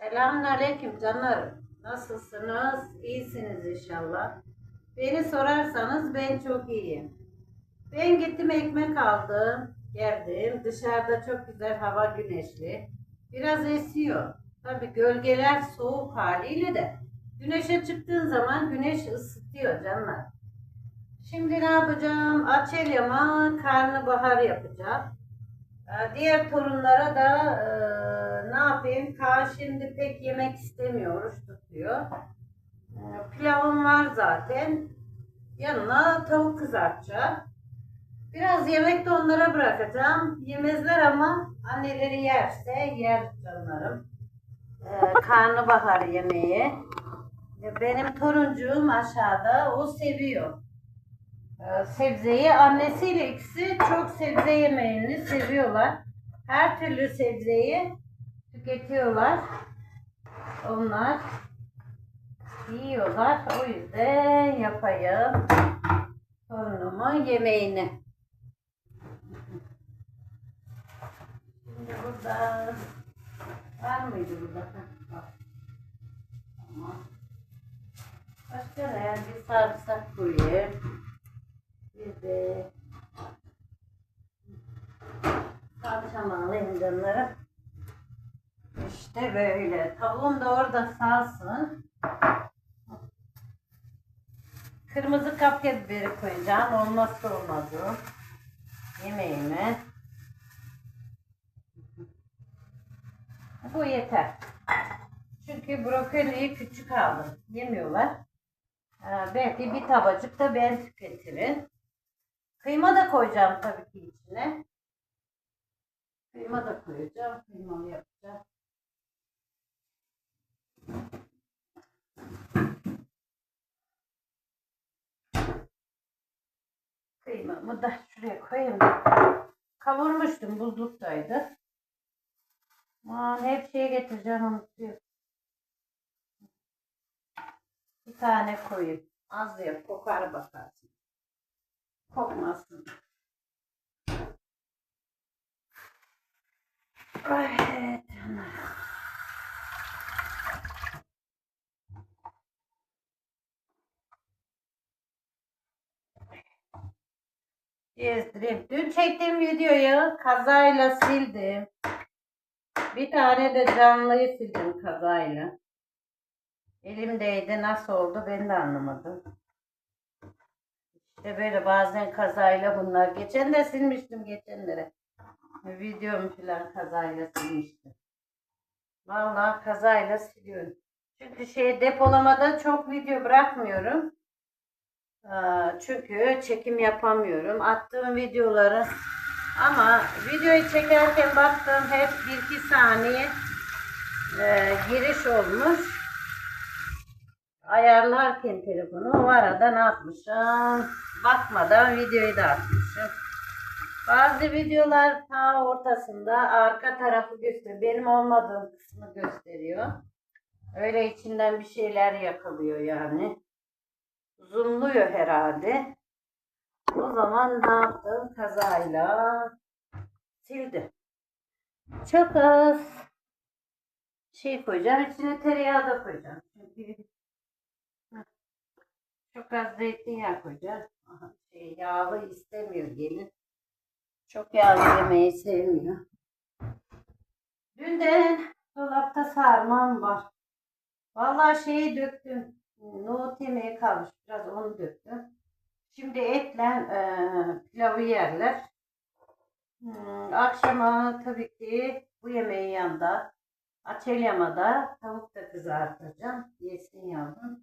Selamünaleyküm canlarım. Nasılsınız? İyisiniz inşallah. Beni sorarsanız ben çok iyiyim. Ben gittim ekmek aldım. Geldim. Dışarıda çok güzel hava güneşli. Biraz esiyor. Tabi gölgeler soğuk haliyle de güneşe çıktığın zaman güneş ısıtıyor canlar. Şimdi ne yapacağım? Açelyama karnabahar yapacağım. Ee, Diğer torunlara da e, ne yapayım? Kaan şimdi pek yemek istemiyor, oruç tutuyor. E, pilavım var zaten. Yanına tavuk kızartacağım. Biraz yemek de onlara bırakacağım. Yemezler ama anneleri yerse yer canlarım. E, karnabahar yemeği. E, Benim toruncuğum aşağıda, o seviyor. Ee, sebzeyi annesiyle ikisi çok sebze yemeğini seviyorlar. Her türlü sebzeyi tüketiyorlar. Onlar yiyorlar. O yüzden yapayım torunumun yemeğini. Şimdi burada var mıydı burada? Tamam. Başka ne? Bir sarımsak koyayım. Bir de salçamı alayım canlarım. İşte böyle. Tavuğum da orada salsın. Kırmızı kapya biberi koyacağım. Olmazsa olmaz o. Yemeğime. Bu yeter. Çünkü brokoliyi küçük aldım. Yemiyorlar. Ee, belki bir tabacık da ben tüketirim. Kıyma da koyacağım tabii ki içine. Kıyma da koyacağım. Kıymalı yapacağım. Kıymamı da şuraya koyayım. Kavurmuştum. Buzluktaydı. Aman hep şeye getireceğim unutuyorum. Bir tane koyayım. Az yap. Kokar bakarsın. Kokmasın. Evet. Gezdireyim. Dün çektiğim videoyu kazayla sildim. Bir tane de canlıyı sildim kazayla. Elimdeydi nasıl oldu ben de anlamadım. İşte böyle bazen kazayla bunlar. Geçen de silmiştim geçenlere. Videomu falan kazayla silmiştim. Vallahi kazayla siliyorum. Çünkü şey depolamada çok video bırakmıyorum. Çünkü çekim yapamıyorum. Attığım videoları ama videoyu çekerken baktım hep 1-2 saniye e, giriş olmuş. Ayarlarken telefonu o arada ne yapmışım? Bakmadan videoyu da atmışım. Bazı videolar ta ortasında arka tarafı gösteriyor. Benim olmadığım kısmı gösteriyor. Öyle içinden bir şeyler yakalıyor yani. Zoomluyor herhalde. O zaman ne yaptım? Kazayla sildim. Çok az şey koyacağım. İçine tereyağı da koyacağım. Çok az zeytinyağı koyacağım. Yağlı istemiyor gelin. Çok yağlı yemeği sevmiyor. Dünden dolapta sarmam var. Vallahi şeyi döktüm. Nohut yemeği kalmış. Biraz onu döktüm. Şimdi etle e, pilavı yerler. Hmm, akşama tabii ki bu yemeğin yanında açelyamada tavuk da kızartacağım. Yesin yavrum.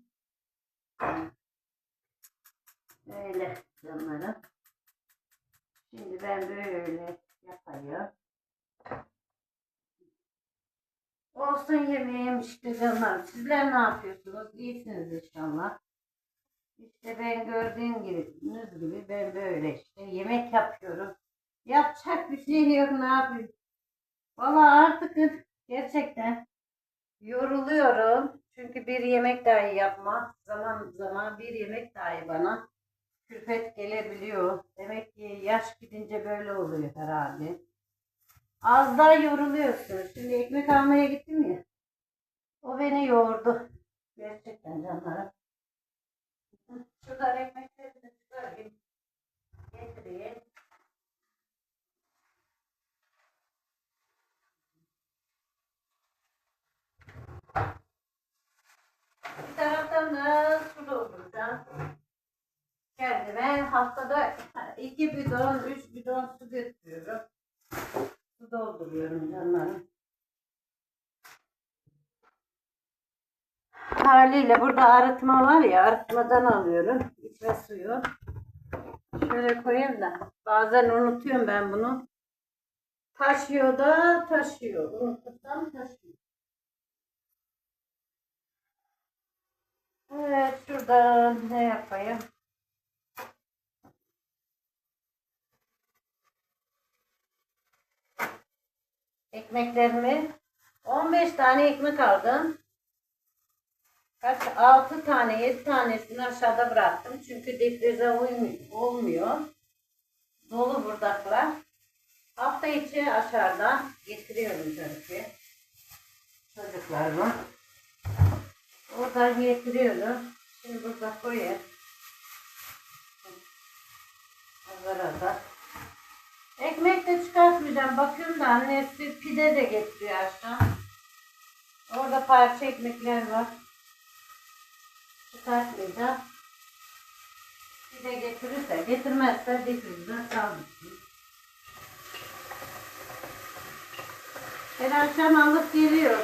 Böyle canlarım. Şimdi ben böyle yapayım. Olsun yemeğim işte canlar. Sizler ne yapıyorsunuz? İyisiniz inşallah. İşte ben gördüğün gibi, gibi ben böyle işte yemek yapıyorum. Yapacak bir şey yok ne yapayım. Valla artık gerçekten yoruluyorum. Çünkü bir yemek dahi yapma. Zaman zaman bir yemek dahi bana külfet gelebiliyor. Demek ki yaş gidince böyle oluyor herhalde. Az daha yoruluyorsun. Şimdi ekmek almaya gittim ya. beni yordu. Gerçekten canlarım. Şuradan ekmekleri de çıkarayım. Getireyim. Bir taraftan da su dolduracağım. Kendime haftada iki bidon, üç bidon su götürüyorum. Su dolduruyorum canlarım. Haliyle burada arıtma var ya arıtmadan alıyorum içme suyu. Şöyle koyayım da bazen unutuyorum ben bunu. Taşıyor da taşıyor. Unutursam taşıyor. Evet şurada ne yapayım? Ekmeklerimi 15 tane ekmek aldım. Kaç? 6 tane 7 tanesini aşağıda bıraktım. Çünkü difrize olmuyor. Dolu burdaklar. Hafta içi aşağıda getiriyorum tabii ki. Çocuklarıma. Oradan getiriyorum. Şimdi burada koyayım. Azar azar. Ekmek de çıkartmayacağım. Bakıyorum da annesi pide de getiriyor aşağı. Orada parça ekmekler var. Çıkartmayacağım. Pide getirirse, getirmezse difrizde kalmışsın. Her akşam alıp geliyor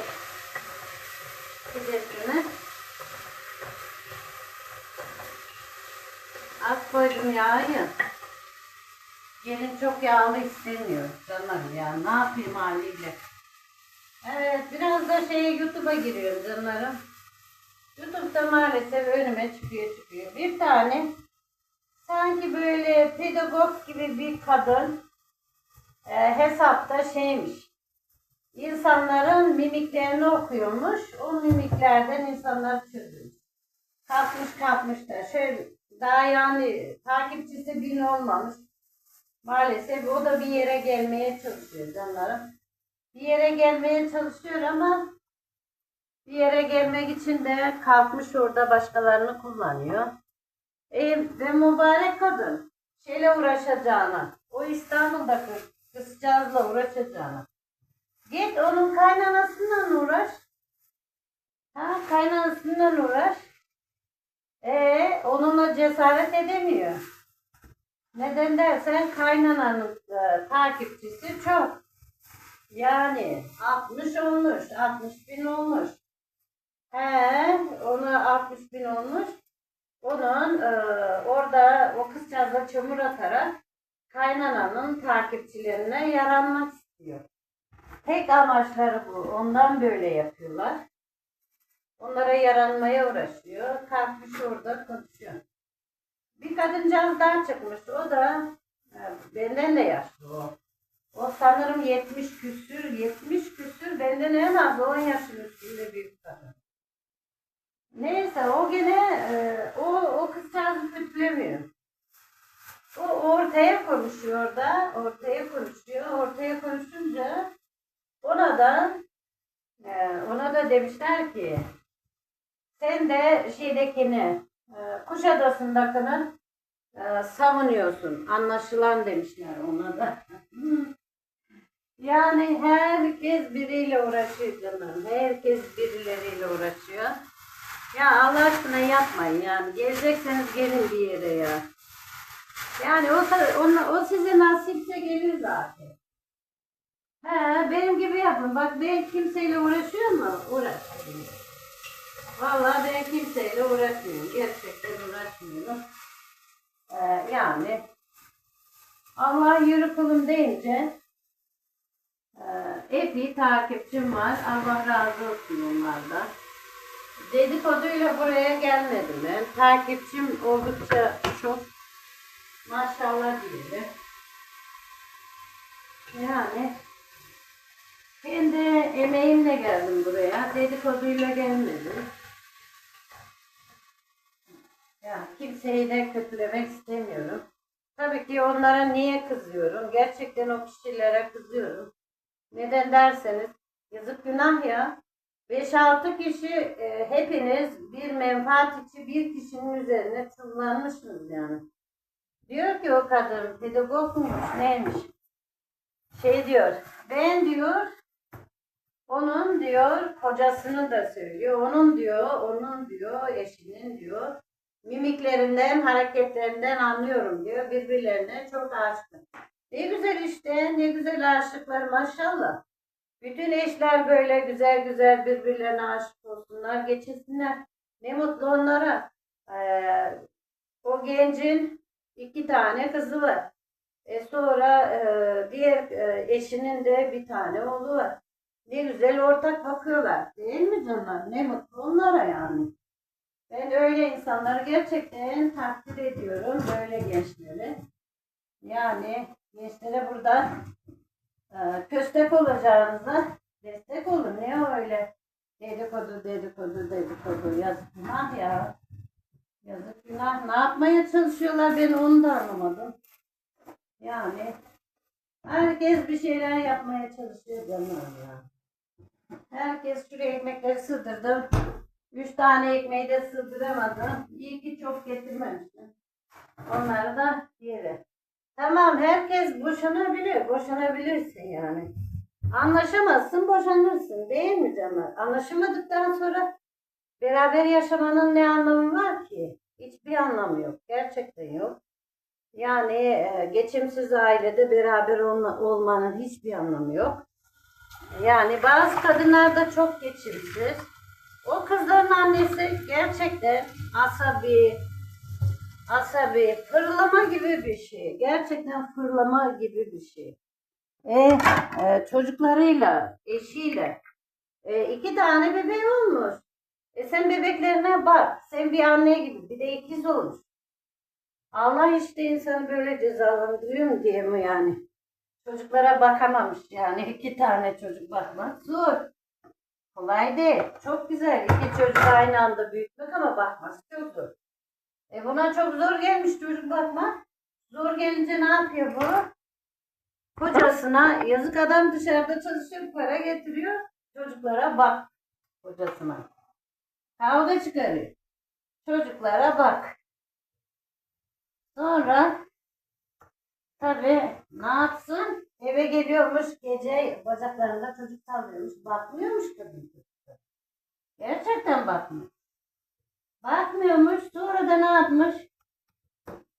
pidesini. Az koydum yağı. Gelin çok yağlı istemiyor canlarım ya. Ne yapayım haliyle. Evet biraz da şeye YouTube'a giriyorum canlarım. YouTube'da maalesef önüme çıkıyor çıkıyor. Bir tane sanki böyle pedagog gibi bir kadın e, hesapta şeymiş. İnsanların mimiklerini okuyormuş. O mimiklerden insanlar çözülmüş. Kalkmış kalkmış da şöyle daha yani takipçisi bin olmamış. Maalesef o da bir yere gelmeye çalışıyor canlarım. Bir yere gelmeye çalışıyor ama bir yere gelmek için de kalkmış orada başkalarını kullanıyor. E, ve mübarek kadın şeyle uğraşacağına, o İstanbul'daki kızcağızla uğraşacağına. Git onun kaynanasından uğraş. Ha, kaynanasından uğraş. E onunla cesaret edemiyor. Neden dersen kaynananın e, takipçisi çok. Yani 60 olmuş, 60 bin olmuş. He, ona 60 bin olmuş. Onun e, orada o kızcağızla çamur atarak kaynananın takipçilerine yaranmak istiyor. Tek amaçları bu. Ondan böyle yapıyorlar. Onlara yaranmaya uğraşıyor. Kalkmış orada konuşuyor. Bir kadıncağız daha çıkmış. O da e, benden de yaşlı o. Sanırım 70 küsür, 70 küsür benden en az 10 yaşın üstünde büyük kadın. Neyse o gene e, o, o kızcağızı kötülemiyor. O ortaya konuşuyor da, ortaya konuşuyor. Ortaya konuşunca ona da e, ona da demişler ki sen de şeydekini e, Kuşadası'ndakini e, savunuyorsun. Anlaşılan demişler ona da. yani herkes biriyle uğraşıyor canım. Herkes birileriyle uğraşıyor. Ya Allah aşkına yapmayın yani. Gelecekseniz gelin bir yere ya. Yani o, o, o size nasipse gelir zaten. He, benim gibi yapın. Bak ben kimseyle uğraşıyor mu? Uğraşmıyorum. Vallahi ben kimseyle uğraşmıyorum. Gerçekten uğraşmıyorum. Ee, yani Allah yürü kulum deyince e, epey takipçim var. Allah razı olsun onlardan. Dedikoduyla buraya gelmedim ben. Takipçim oldukça çok. Maşallah diyelim. Yani kendi emeğimle geldim buraya. Dedikoduyla gelmedim. Ya kimseyi de kötülemek istemiyorum. Tabii ki onlara niye kızıyorum? Gerçekten o kişilere kızıyorum. Neden derseniz yazık günah ya. 5-6 kişi e, hepiniz bir menfaat için bir kişinin üzerine çullanmışsınız yani. Diyor ki o kadın pedagog muymuş neymiş? Şey diyor ben diyor onun diyor kocasını da söylüyor. Onun diyor, onun diyor, eşinin diyor. Mimiklerinden, hareketlerinden anlıyorum diyor. Birbirlerine çok aşık. Ne güzel işte, ne güzel aşıklar maşallah. Bütün eşler böyle güzel güzel birbirlerine aşık olsunlar, geçinsinler. Ne mutlu onlara. Ee, o gencin iki tane kızı var. E sonra e, diğer e, eşinin de bir tane oğlu var. Ne güzel ortak bakıyorlar. Değil mi canlar? Ne mutlu onlara yani. Ben öyle insanları gerçekten takdir ediyorum. Böyle gençleri. Yani gençlere burada e, köstek olacağınıza destek olun. Ne öyle dedikodu dedikodu dedikodu yazık günah ya. Yazık günah. Ne yapmaya çalışıyorlar ben onu da anlamadım. Yani herkes bir şeyler yapmaya çalışıyor canım ya. Herkes şuraya ekmekleri sığdırdım. Üç tane ekmeği de sığdıramadım. İyi ki çok getirmemiştim. Onları da yere. Tamam herkes boşanabilir. Boşanabilirsin yani. Anlaşamazsın boşanırsın değil mi canım? Anlaşamadıktan sonra beraber yaşamanın ne anlamı var ki? Hiçbir anlamı yok. Gerçekten yok. Yani e, geçimsiz ailede beraber olma- olmanın hiçbir anlamı yok. Yani bazı kadınlar da çok geçimsiz. O kızların annesi gerçekten asabi, asabi, fırlama gibi bir şey. Gerçekten fırlama gibi bir şey. E, e, çocuklarıyla, eşiyle e, iki tane bebeği olmuş. E sen bebeklerine bak. Sen bir anne gibi bir de ikiz olmuş. Allah işte insanı böyle cezalandırıyor mu diye mi yani? Çocuklara bakamamış yani iki tane çocuk bakmak zor. Kolay değil. Çok güzel iki çocuk aynı anda büyütmek ama bakması çok zor. E buna çok zor gelmiş çocuk bakmak. Zor gelince ne yapıyor bu? Kocasına yazık adam dışarıda çalışıyor para getiriyor. Çocuklara bak kocasına. Kavga çıkarıyor. Çocuklara bak. Sonra tabii ne yapsın? Eve geliyormuş gece bacaklarında çocuk sallıyormuş. Bakmıyormuş kadın çocuklara. Gerçekten bakmıyor. Bakmıyormuş. Sonra da ne yapmış?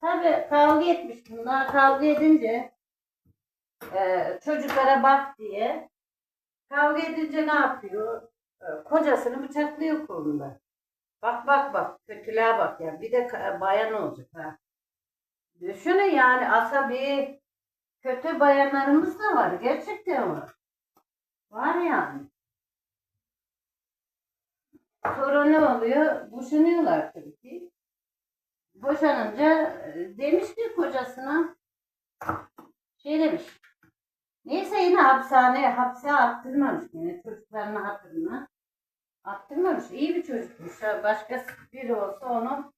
Tabii kavga etmiş bunlar. Kavga edince e, çocuklara bak diye kavga edince ne yapıyor? E, kocasını bıçaklıyor kolunda. Bak bak bak. Kötülüğe bak ya. Bir de bayan olacak ha. Düşünün yani asabi kötü bayanlarımız da var. Gerçekten var. Var yani. Sonra ne oluyor? Boşanıyorlar tabii ki. Boşanınca e, demiş ki kocasına şey demiş. Neyse yine hapishaneye hapse attırmamış yine çocuklarını hatırına. Attırmamış. İyi bir çocukmuş. Başka biri olsa onu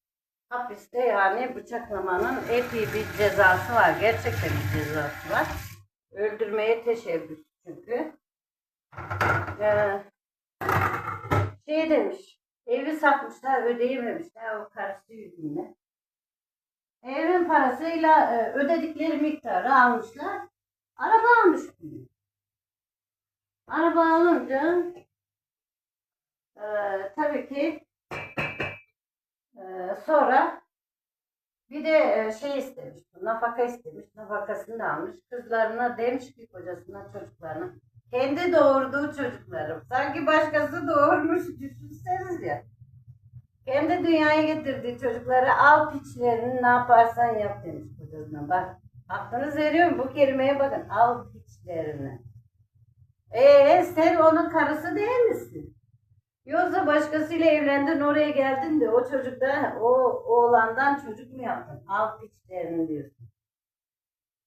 hapiste yani bıçaklamanın epey bir cezası var. Gerçekten bir cezası var. Öldürmeye teşebbüs çünkü. Ee, şey demiş. Evi satmışlar ödeyememişler o karısı yüzünden. Evin parasıyla e, ödedikleri miktarı almışlar. Araba almış. Araba alınca e, tabii ki sonra bir de e, şey istemiş, nafaka istemiş, nafakasını da almış. Kızlarına demiş ki kocasına, çocuklarına, kendi doğurduğu çocuklarım. Sanki başkası doğurmuş, düşünseniz ya. Kendi dünyaya getirdiği çocukları al piçlerini ne yaparsan yap demiş kocasına. Bak, aklınız veriyor mu? Bu kelimeye bakın, al piçlerini. Ee sen onun karısı değil misin? Yoksa başkasıyla evlendin oraya geldin de o çocukta o oğlandan çocuk mu yaptın? Al piçlerini diyorsun.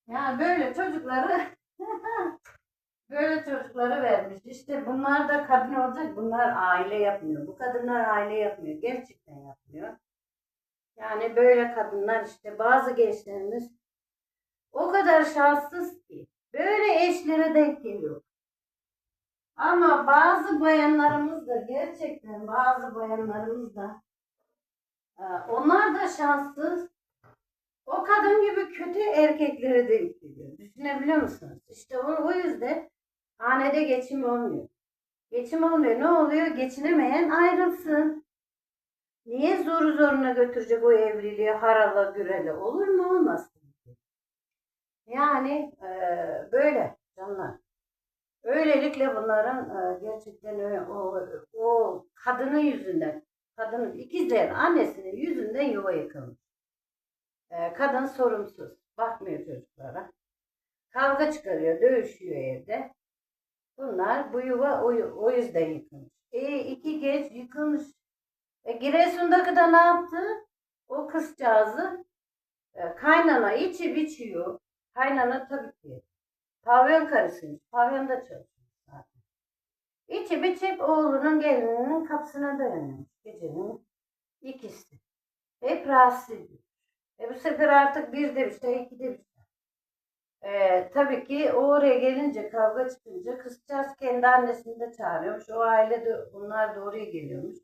Ya böyle çocukları böyle çocukları vermiş. İşte bunlar da kadın olacak. Bunlar aile yapmıyor. Bu kadınlar aile yapmıyor. Gerçekten yapmıyor. Yani böyle kadınlar işte bazı gençlerimiz o kadar şanssız ki böyle eşlere denk geliyor. Ama bazı bayanlarımız da gerçekten bazı bayanlarımız da e, onlar da şanssız. O kadın gibi kötü erkeklere denk geliyor. Düşünebiliyor musunuz? İşte o, o yüzden hanede geçim olmuyor. Geçim olmuyor. Ne oluyor? Geçinemeyen ayrılsın. Niye zoru zoruna götürecek o evliliği harala gürele? Olur mu? Olmaz. Yani e, böyle canlar. Öylelikle bunların e, gerçekten o, o kadının yüzünden, kadının ikizlerin annesinin yüzünden yuva yıkılmış. E, kadın sorumsuz, bakmıyor çocuklara. Kavga çıkarıyor, dövüşüyor evde. Bunlar bu yuva o, o yüzden yıkılmış. E, iki genç yıkılmış. E, Giresun'daki da ne yaptı? O kızcağızı e, kaynana içip içiyor. Kaynana tabii ki Pavyon karısıymış. Pavyonda çalışmış zaten. İçip içip oğlunun gelininin kapısına dayanıyormuş. Gecenin ikisi. Hep rahatsız ediyor. E bu sefer artık bir de bir şey, iki de bir şey. E, tabii ki o oraya gelince kavga çıkınca kızcağız kendi annesini de çağırıyormuş. O aile de bunlar da oraya geliyormuş.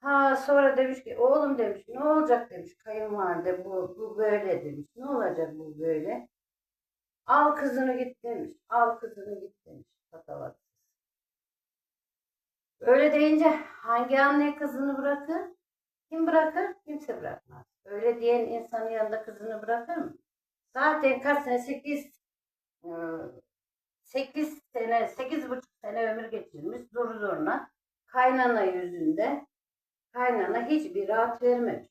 Ha sonra demiş ki oğlum demiş ne olacak demiş kayınvalide bu, bu böyle demiş. Ne olacak bu böyle? Al kızını git demiş. Al kızını git demiş. Patavatsız. Öyle deyince hangi anne kızını bırakır? Kim bırakır? Kimse bırakmaz. Öyle diyen insanın yanında kızını bırakır mı? Zaten kaç sene? Sekiz, e, sekiz sene, sekiz buçuk sene ömür geçirmiş. Zor zoruna. Kaynana yüzünde. Kaynana hiçbir rahat vermemiş.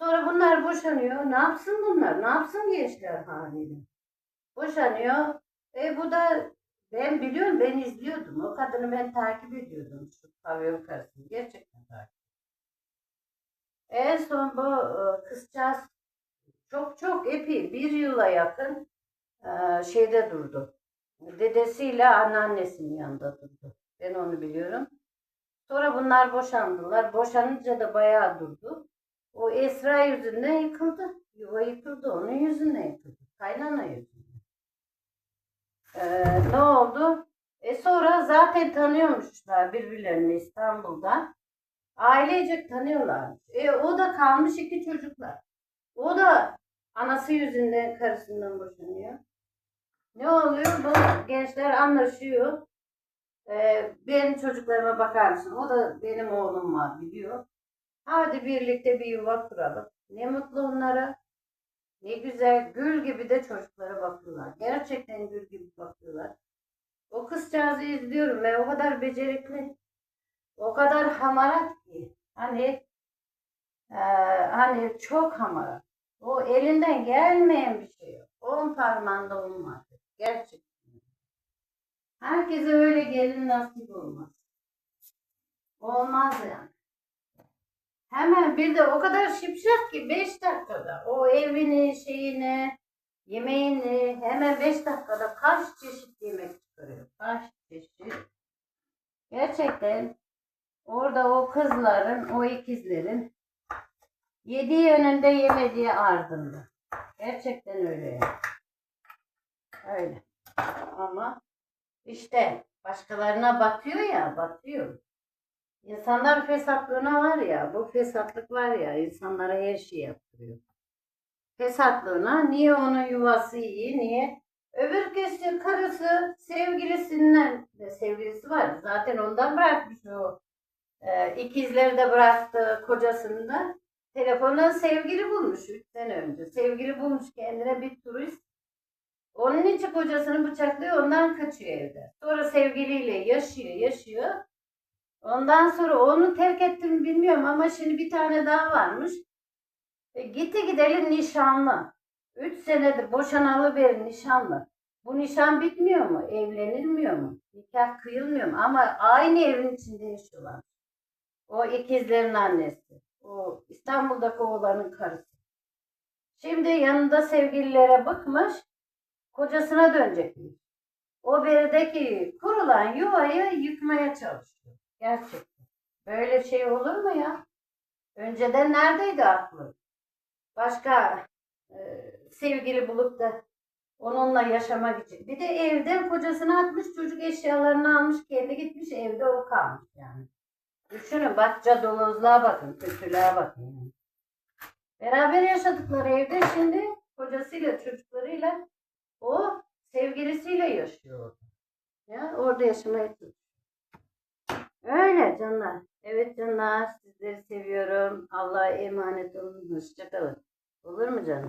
Sonra bunlar boşanıyor. Ne yapsın bunlar? Ne yapsın gençler haliyle? Boşanıyor. E bu da ben biliyorum ben izliyordum. O kadını ben takip ediyordum. Şu pavyon karısını. Gerçekten takip En son bu e, kızcağız çok çok epey bir yıla yakın e, şeyde durdu. Dedesiyle anneannesinin yanında durdu. Ben onu biliyorum. Sonra bunlar boşandılar. Boşanınca da bayağı durdu. O Esra yüzünden yıkıldı. Yuva yıkıldı. Onun yüzünden yıkıldı. Kaynana yüzünden. Ee, ne oldu? E sonra zaten tanıyormuşlar birbirlerini İstanbul'da. Ailecek tanıyorlar. E o da kalmış iki çocuklar. O da anası yüzünden karısından boşanıyor. Ne oluyor? Bu gençler anlaşıyor. Ee, benim çocuklarıma bakar mısın? O da benim oğlum var biliyor. Hadi birlikte bir yuva kuralım. Ne mutlu onlara. Ne güzel gül gibi de çocuklara bakıyorlar. Gerçekten gül gibi bakıyorlar. O kızcağızı izliyorum ve o kadar becerikli. O kadar hamarat ki. Hani e, hani çok hamarat. O elinden gelmeyen bir şey. On parmağında olmaz. Gerçekten. Herkese öyle gelin nasip olmaz. Olmaz yani. Hemen bir de o kadar şipşak ki 5 dakikada o evini, şeyini, yemeğini hemen 5 dakikada kaç çeşit yemek çıkarıyor. Kaç çeşit. Gerçekten orada o kızların, o ikizlerin yediği önünde yemediği ardında. Gerçekten öyle. Öyle. Ama işte başkalarına batıyor ya, batıyor. İnsanlar fesatlığına var ya, bu fesatlık var ya, insanlara her şey yaptırıyor. Fesatlığına, niye onun yuvası iyi, niye? Öbür kişi karısı sevgilisinden, de sevgilisi var. Zaten ondan bırakmış o. E, ikizleri de bıraktı kocasını da. Telefondan sevgili bulmuş 3 sene önce. Sevgili bulmuş kendine bir turist. Onun için kocasını bıçaklıyor, ondan kaçıyor evde. Sonra sevgiliyle yaşıyor, yaşıyor. Ondan sonra onu terk ettim bilmiyorum ama şimdi bir tane daha varmış. E, gitti gidelim nişanlı. Üç senedir boşanalı beri nişanlı. Bu nişan bitmiyor mu? Evlenilmiyor mu? Nikah kıyılmıyor mu? Ama aynı evin içinde yaşıyorlar. O ikizlerin annesi. O İstanbul'daki oğlanın karısı. Şimdi yanında sevgililere bıkmış. Kocasına dönecekmiş. O berideki kurulan yuvayı yıkmaya çalışıyor. Gerçekten. Böyle şey olur mu ya? Önceden neredeydi aklı? Başka e, sevgili bulup da Onunla yaşamak için. Bir de evden kocasını atmış, çocuk eşyalarını almış, kendi gitmiş, evde o kalmış yani. Düşünün bak cadalozluğa bakın, kötülüğe bakın. Beraber yaşadıkları evde şimdi kocasıyla, çocuklarıyla o sevgilisiyle yaşıyor. Ya orada yaşamaya çalışıyor. Öyle canlar. Evet canlar sizleri seviyorum. Allah'a emanet olun. Hoşçakalın. Olur mu canım?